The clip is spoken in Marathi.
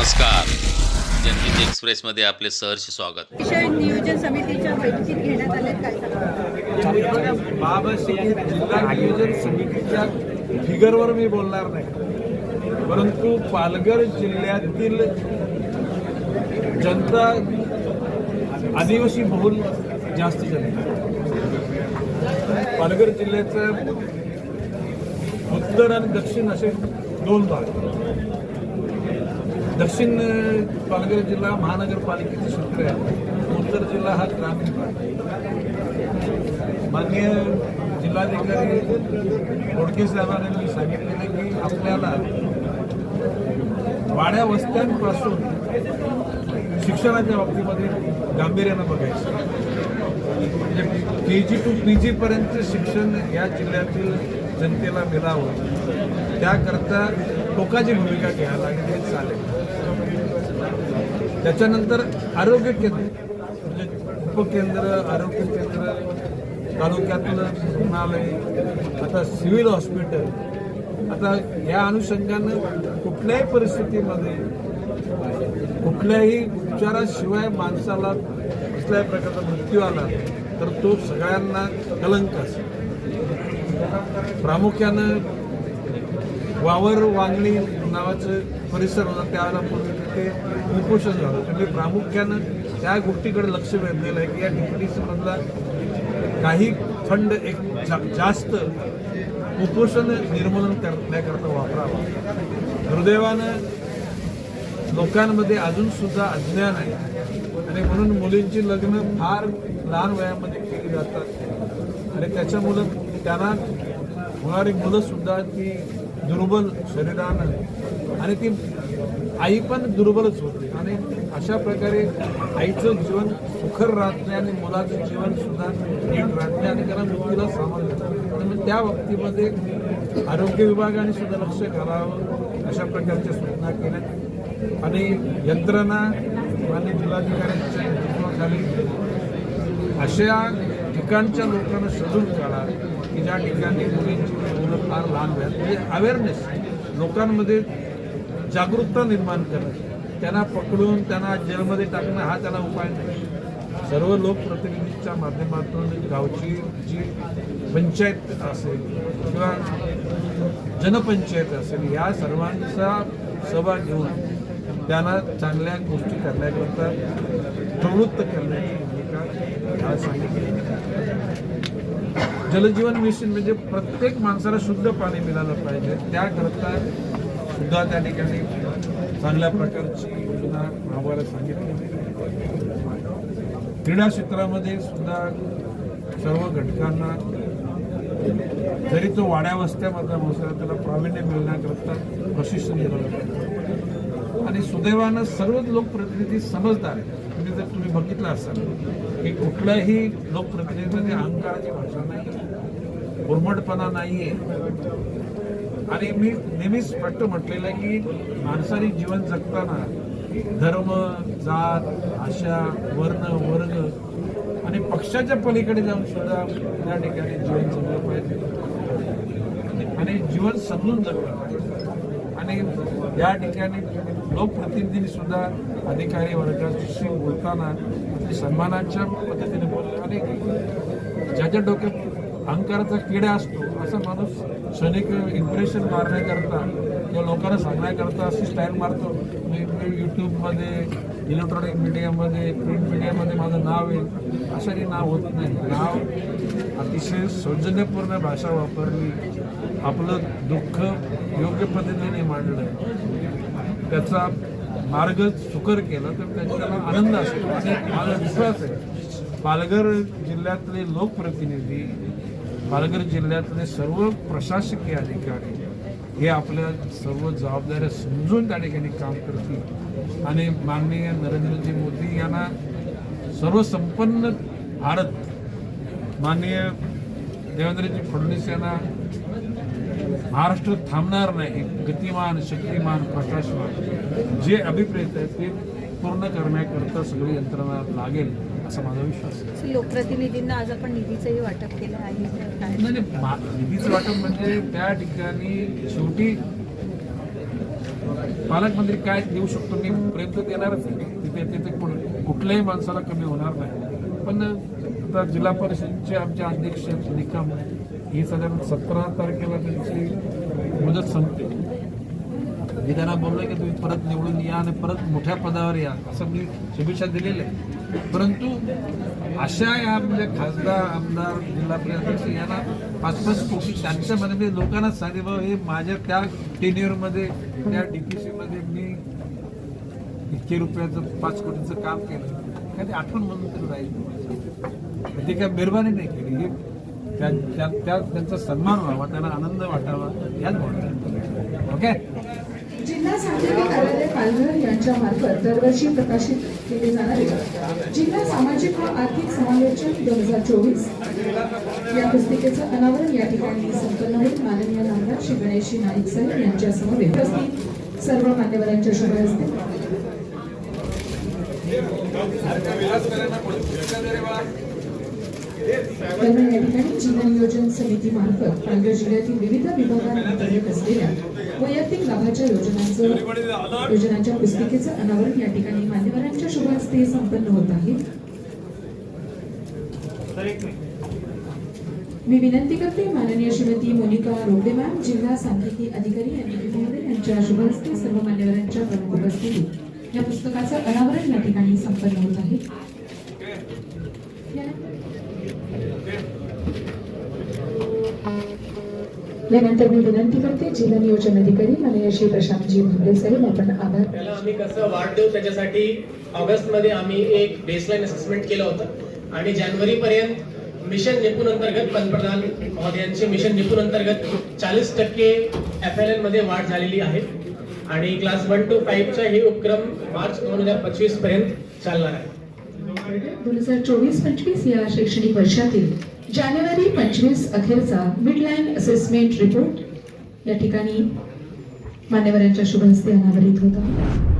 नमस्कार. जनहित एक्सप्रेसमध्ये आपले सहर्ष स्वागत. नियोजन समितीच्या बैठकीत घेण्यात आले बाबासाहेब जिल्हा नियोजन समितीच्या फिगरवर मी बोलणार नाही. परंतु पालघर जिल्ह्यातील जनता आदिवासी बहुल जास्त जनता पालघर जिल्ह्याचं उत्तर आणि दक्षिण असे दोन भाग दक्षिण पालघर जिल्हा महानगरपालिकेचे क्षेत्र आहे उत्तर जिल्हा हा ग्रामीण भाग आहे. माननीय जिल्हाधिकारी बोडके साहेबांनी सांगितलेलं की आपल्याला वाड्या वस्त्यांपासून शिक्षणाच्या बाबतीमध्ये गांभीर्यानं बघायचं म्हणजे के जी टू पी जी पर्यंत शिक्षण या जिल्ह्यातील जनतेला मिळावं त्याकरता टोकाची भूमिका घ्यायला लागेल हे चालेल. त्याच्यानंतर आरोग्य केंद्र म्हणजे उपकेंद्र आरोग्य केंद्र तालुक्यातलं रुग्णालय आता सिव्हिल हॉस्पिटल. आता या अनुषंगानं कुठल्याही परिस्थितीमध्ये कुठल्याही उपचाराशिवाय माणसाला कुठल्याही प्रकारचा मृत्यू आला तर तो सगळ्यांना कलंक असेल. प्रामुख्यानं वावर वांगणी नावाचं परिसर होता त्यावेळेला पूर्वी तिथे उपोषण झालं. म्हणजे प्रामुख्यानं त्या गोष्टीकडे लक्ष वेधलेलं आहे की या मधला काही फंड एक जा- जास्त कुपोषण निर्मूलन करण्याकरता वापरावा. दुर्दैवानं लोकांमध्ये अजूनसुद्धा अज्ञान आहे. आणि म्हणून मुलींची लग्न फार लहान वयामध्ये केली जातात. आणि त्याच्यामुळं त्यांना होणारी मुलंसुद्धा ती दुर्बल शरीरानं आणि ती आई पण दुर्बलच होते. आणि अशा प्रकारे आईचं जीवन सुखर राहत नाही आणि मुलाचं जीवन सुद्धा नीट राहत नाही आणि त्याला मृत्यूला सामान जातं त्यामुळे त्या बाबतीमध्ये आरोग्य विभागाने सुद्धा लक्ष घालावं अशा प्रकारच्या सूचना केल्या आणि यंत्रणा आणि जिल्हाधिकाऱ्यांच्या नेतृत्वाखाली अशा ठिकाणच्या लोकांना शोधून काढा. की ज्या ठिकाणी मुलींची मुलं फार लहान व्हायला म्हणजे अवेअरनेस लोकांमध्ये जागरूकता निर्माण करणं त्यांना पकडून त्यांना जेलमध्ये टाकणं हा त्याला उपाय नाही. सर्व लोकप्रतिनिधीच्या माध्यमातून गावची जी पंचायत असेल किंवा जनपंचायत असेल या सर्वांचा सहभाग घेऊन त्यांना चांगल्या गोष्टी करण्याकरता प्रवृत्त करण्याची भूमिका सांगितली. जलजीवन मिशन म्हणजे प्रत्येक माणसाला शुद्ध पाणी मिळालं पाहिजे. त्याकरता सुद्धा त्या ठिकाणी चांगल्या प्रकारची योजना आम्हाला सांगितली. क्रीडा क्षेत्रामध्ये सुद्धा सर्व घटकांना जरी तो वाड्या वस्त्यामधला असला त्याला प्रावीण्य मिळण्याकरता प्रशिक्षण दिलं पाहिजे आणि सुदैवानं सर्वच लोकप्रतिनिधी समजदार आहेत. जर तुम्ही बघितलं असाल की कुठल्याही लोकप्रतिनिधीमध्ये अहंकाराची भाषा नाही उर्मटपणा नाहीये. आणि मी नेहमीच स्पष्ट म्हटलेलं आहे की माणसाने जीवन जगताना धर्म जात आशा वर्ण वर्ग आणि पक्षाच्या पलीकडे जाऊन सुद्धा त्या ठिकाणी जीवन जगलं पाहिजे. आणि जीवन समजून जगलं पाहिजे. आणि या ठिकाणी लोकप्रतिनिधींनी सुद्धा अधिकारी वर्गाशी बोलताना ते सन्मानाच्या पद्धतीने बोलले. आणि ज्याच्या डोक्यात अहंकाराचा किडा असतो असा माणूस क्षणिक इम्प्रेशन मारण्याकरता किंवा लोकांना सांगण्याकरता अशी स्टाईल मारतो. मी यूट्यूबमध्ये इलेक्ट्रॉनिक मीडियामध्ये प्रिंट मीडियामध्ये माझं नाव येईल काही नाव होत नाही. नाव अतिशय सौजन्यपूर्ण भाषा वापरली. आपलं दुःख योग्य पद्धतीने मांडलं. त्याचा मार्ग सुकर केला तर त्यांच्याला आनंद असतो आणि माझा विश्वास आहे. पालघर जिल्ह्यातले लोकप्रतिनिधी पालघर जिल्ह्यातले सर्व प्रशासकीय अधिकारी हे आपल्या सर्व जबाबदाऱ्या समजून त्या ठिकाणी काम करतील. आणि माननीय नरेंद्रजी मोदी यांना सर्वसंपन्न भारत माननीय देवेंद्रजी फडणवीस यांना महाराष्ट्र थांबणार नाही. गतिमान शक्तिमान प्रकाशमान जे अभिप्रेत आहे ते पूर्ण करण्याकरता सगळी यंत्रणा लागेल असा माझा विश्वास आहे. लोकप्रतिनिधींना आज आपण निधीचंही वाटप केलं आहे. म्हणजे निधीचं वाटप म्हणजे त्या ठिकाणी शेवटी पालकमंत्री काय देऊ शकतो मी प्रेम तर देणारच तिथे तिथे कुठल्याही माणसाला कमी होणार नाही. पण आता जिल्हा परिषदचे आमचे अध्यक्ष निकम ही साधारण सतरा तारखेला त्यांची मुदत संपते. मी त्यांना बोललो की तुम्ही परत निवडून या आणि परत मोठ्या पदावर या असं मी शुभेच्छा दिलेल्या आहे परंतु अशा या म्हणजे खासदार आमदार जिल्हा परिषद अध्यक्ष यांना पाच पाच कोटी त्यांच्या मी लोकांना सांगितलं बाबा हे माझ्या त्या टेन्युअरमध्ये त्या डी पी सीमध्ये मी इतके रुपयाचं पाच कोटीचं काम केलं. काय आठवण म्हणून तरी राहील. ते काय मेहरबानी नाही केली. हे त्या त्या- त्या- त्यांचा सन्मान व्हावा त्यांना आनंद वाटावा याच म्हणून ओके जिल्हा सांख्यिकी कार्यालय पालघर यांच्या मार्फत दरवर्षी प्रकाशित केले जाणारे जिल्हा सामाजिक व आर्थिक समालोचन दोन हजार चोवीस या पुस्तिकेचं अनावरण या ठिकाणी संपन्न होईल. माननीय नामदार श्री गणेशजी नाईक साहेब यांच्या समवेत उपस्थित सर्व मान्यवरांच्या शुभ हस्ते. दरम्यान या ठिकाणी जिल्हा नियोजन समिती मार्फत पालघर जिल्ह्यातील विविध विभागांतर्गत असलेल्या वैयक्तिक लाभाच्या योजनांचं योजनांच्या पुस्तिकेचं अनावरण या ठिकाणी मान्यवरांच्या शुभ हस्ते संपन्न होत आहे. मी विनंती करते माननीय श्रीमती मोनिका रोगडे मॅम जिल्हा सांख्यिकी अधिकारी यांनी यांच्या शुभ हस्ते सर्व मान्यवरांच्या प्रमुख उपस्थितीत या पुस्तकाचं अनावरण या ठिकाणी संपन्न होत आहे. यानंतर मी विनंती करते जिल्हा नियोजन अधिकारी माननीय श्री प्रशांतजी भांबरे साहेब आपण आभार. त्याला आम्ही कसं वाढ देऊ त्याच्यासाठी ऑगस्टमध्ये आम्ही एक बेसलाईन असेसमेंट केलं होतं. आणि जानेवारी पर्यंत मिशन निपुण अंतर्गत पंतप्रधान महोदयांचे मिशन निपुण अंतर्गत चाळीस टक्के एफ एल एनमध्ये वाढ झालेली आहे. आणि क्लास वन टू फाईव्हचा हे उपक्रम मार्च दोन हजार पंचवीसपर्यंत चालणार आहे. दोन हजार चोवीस पंचवीस या शैक्षणिक वर्षातील जानेवारी पंचवीस अखेरचा मिडलाईन असेसमेंट रिपोर्ट या ठिकाणी मान्यवरांच्या शुभ हस्ते अनावरित होता.